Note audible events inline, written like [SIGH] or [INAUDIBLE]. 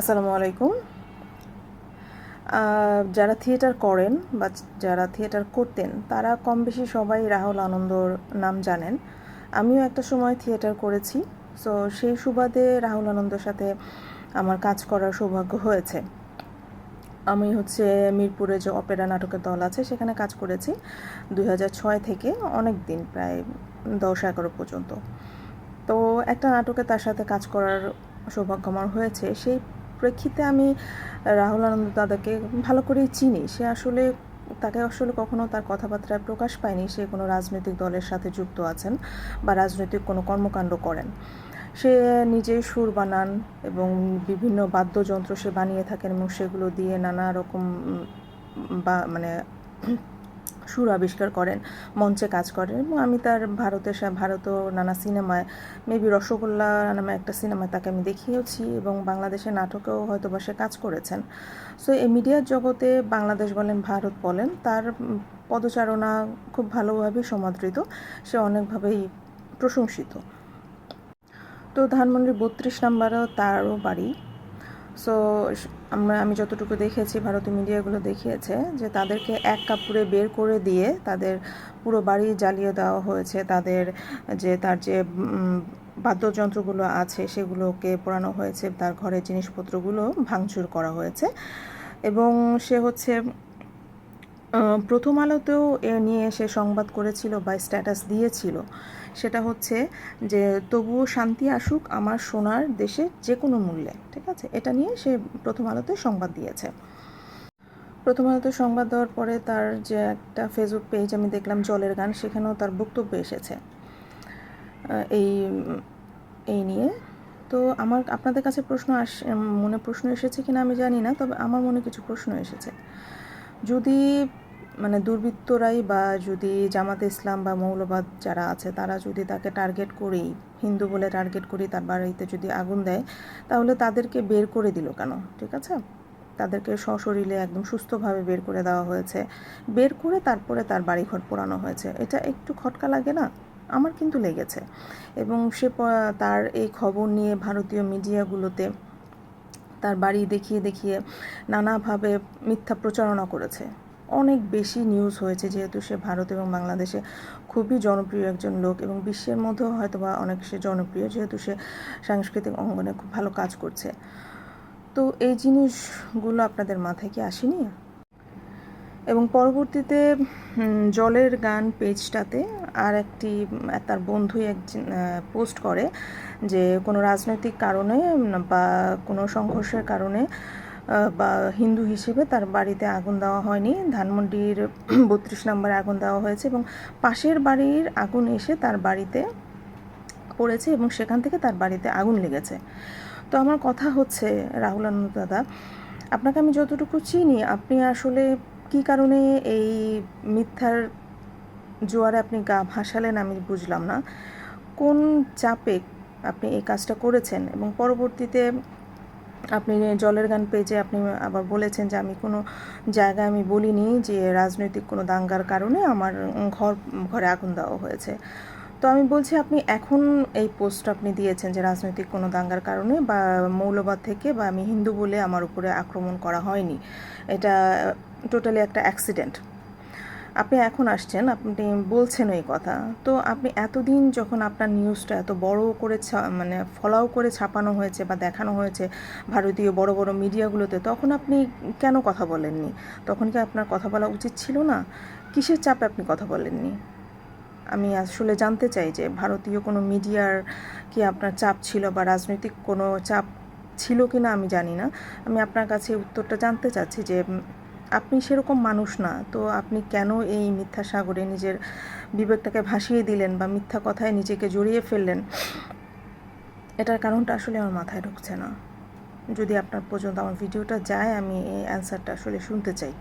আসসালামু আলাইকুম। যারা থিয়েটার করেন বা যারা থিয়েটার করতেন, তারা কম বেশি সবাই রাহুল আনন্দর নাম জানেন। আমিও একটা সময় থিয়েটার করেছি সো সেই সুবাদে রাহুল আনন্দর সাথে আমার কাজ করার সৌভাগ্য হয়েছে। আমি হচ্ছে মিরপুরে যে অপেরা নাটকের দল আছে, সেখানে কাজ করেছি দুই থেকে অনেক দিন, প্রায় দশ এগারো পর্যন্ত। তো একটা নাটকে তার সাথে কাজ করার সৌভাগ্য আমার হয়েছে, সেই প্রেক্ষিতে আমি রাহুল আনন্দ দাদাকে ভালো করেই চিনি। সে আসলে, তাকে আসলে কখনো তার কথাবার্তায় প্রকাশ পায়নি। সে কোনো রাজনৈতিক দলের সাথে যুক্ত আছেন বা রাজনৈতিক কোনো কর্মকাণ্ড করেন। সে নিজেই সুর বানান এবং বিভিন্ন বাদ্যযন্ত্র সে বানিয়ে থাকেন এবং সেগুলো দিয়ে নানা রকম বা মানে সুর আবিষ্কার করেন, মঞ্চে কাজ করেন এবং আমি তার ভারতের ভারতীয় নানা সিনেমায়, মেবি রসগোল্লা নামে একটা সিনেমায় তাকে আমি দেখিয়েছি এবং বাংলাদেশের নাটকেও হয়তো বা সে কাজ করেছেন। সো এই মিডিয়ার জগতে বাংলাদেশ বলেন, ভারত বলেন, তার পদচারণা খুব ভালোভাবেই সমাদৃত, সে অনেকভাবেই প্রশংসিত। তো, ধানমন্ডির বত্রিশ নাম্বারও তারও বাড়ি। সো আমরা, আমি যতটুকু দেখেছি ভারতীয় মিডিয়াগুলো দেখিয়েছে যে তাদেরকে এক কাপড়ে বের করে দিয়ে তাদের পুরো বাড়ি জ্বালিয়ে দেওয়া হয়েছে। তাদের যে, তার যে বাদ্যযন্ত্রগুলো আছে সেগুলোকে পোড়ানো হয়েছে। তার ঘরের জিনিসপত্রগুলো ভাঙচুর করা হয়েছে। এবং সে হচ্ছে প্রথম আলোতেও এ নিয়ে সে সংবাদ করেছিল বা স্ট্যাটাস দিয়েছিল। সেটা হচ্ছে যে, তবুও শান্তি আসুক আমার সোনার দেশে যে কোনো মূল্যে। ঠিক আছে? এটা নিয়ে সে প্রথম আলোতে সংবাদ দিয়েছে। প্রথম আলোতে সংবাদ দেওয়ার পরে তার যে একটা ফেসবুক পেজ আমি দেখলাম, জলের গান, সেখানেও তার বক্তব্য এসেছে। এই এই নিয়ে। তো আমার, আপনাদের কাছে প্রশ্ন আস, মনে প্রশ্ন এসেছে কিনা আমি জানি না, তবে আমার মনে কিছু প্রশ্ন এসেছে। যদি মানে দুর্বৃত্তরাই বা যদি জামাতে ইসলাম বা মৌলবাদ যারা আছে, তারা যদি তাকে টার্গেট করেই, হিন্দু বলে টার্গেট করেই তার বাড়িতে যদি আগুন দেয়, তাহলে তাদেরকে বের করে দিল কেন? ঠিক আছে? তাদেরকে সশরীরে একদম সুস্থভাবে বের করে দেওয়া হয়েছে। বের করে তারপরে তার বাড়িঘর পোড়ানো হয়েছে। এটা একটু খটকা লাগে না? আমার কিন্তু লেগেছে। এবং সে তার এই খবর নিয়ে ভারতীয় মিডিয়াগুলোতে তার বাড়ি দেখিয়ে দেখিয়ে নানাভাবে মিথ্যা প্রচারণা করেছে। অনেক বেশি নিউজ হয়েছে, যেহেতু সে ভারত এবং বাংলাদেশে খুবই জনপ্রিয় একজন লোক এবং বিশ্বের মধ্যেও হয়তো বা অনেক সে জনপ্রিয়, যেহেতু সে সাংস্কৃতিক অঙ্গনে খুব ভালো কাজ করছে। তো এই জিনিসগুলো আপনাদের মাথায় কি আসেনি? এবং পরবর্তীতে জলের গান পেজটাতে আর একটি তার বন্ধুই একজন পোস্ট করে যে কোনো রাজনৈতিক কারণে বা কোনো সংঘর্ষের কারণে বা হিন্দু হিসেবে তার বাড়িতে আগুন দেওয়া হয়নি। ধানমন্ডির [CLEARS THROAT] বত্রিশ নম্বরে আগুন দেওয়া হয়েছে এবং পাশের বাড়ির আগুন এসে তার বাড়িতে পড়েছে এবং সেখান থেকে তার বাড়িতে আগুন লেগেছে। তো আমার কথা হচ্ছে, রাহুল আনন্দ দাদা, আপনাকে আমি যতটুকু চিনি, আপনি আসলে কি কারণে এই মিথ্যার জোয়ারে আপনি গা ভাসালেন আমি বুঝলাম না। কোন চাপে আপনি এই কাজটা করেছেন এবং পরবর্তীতে আপনি জলের গান পেজে আপনি আবার বলেছেন যে আমি কোনো জায়গায় আমি বলিনি যে রাজনৈতিক কোনো দাঙ্গার কারণে আমার ঘর, ঘরে আগুন দেওয়া হয়েছে। তো আমি বলছি, আপনি এখন এই পোস্ট আপনি দিয়েছেন যে রাজনৈতিক কোনো দাঙ্গার কারণে বা মৌলবাদ থেকে বা আমি হিন্দু বলে আমার উপরে আক্রমণ করা হয়নি। এটা টোটালি একটা অ্যাক্সিডেন্ট। আপনি এখন আসছেন, আপনি বলছেন এই কথা। তো আপনি এতদিন যখন আপনার নিউজটা এত বড় করে মানে ফলাও করে ছাপানো হয়েছে বা দেখানো হয়েছে ভারতীয় বড় বড় মিডিয়াগুলোতে, তখন আপনি কেন কথা বলেননি? তখন কি আপনার কথা বলা উচিত ছিল না? কিসের চাপে আপনি কথা বলেননি? আমি আসলে জানতে চাই যে ভারতীয় কোনো মিডিয়ার কি আপনার চাপ ছিল বা রাজনৈতিক কোনো চাপ ছিল কি না আমি জানি না। আমি আপনার কাছে উত্তরটা জানতে চাচ্ছি যে আপনি সেরকম মানুষ না। তো আপনি কেন এই মিথ্যা সাগরে নিজের বিবেকটাকে ভাসিয়ে দিলেন বা মিথ্যা কথায় নিজেকে জড়িয়ে ফেললেন? এটার কারণটা আসলে আমার মাথায় ঢুকছে না। যদি আপনার পর্যন্ত আমার ভিডিওটা যায়, আমি এই অ্যান্সারটা আসলে শুনতে চাই।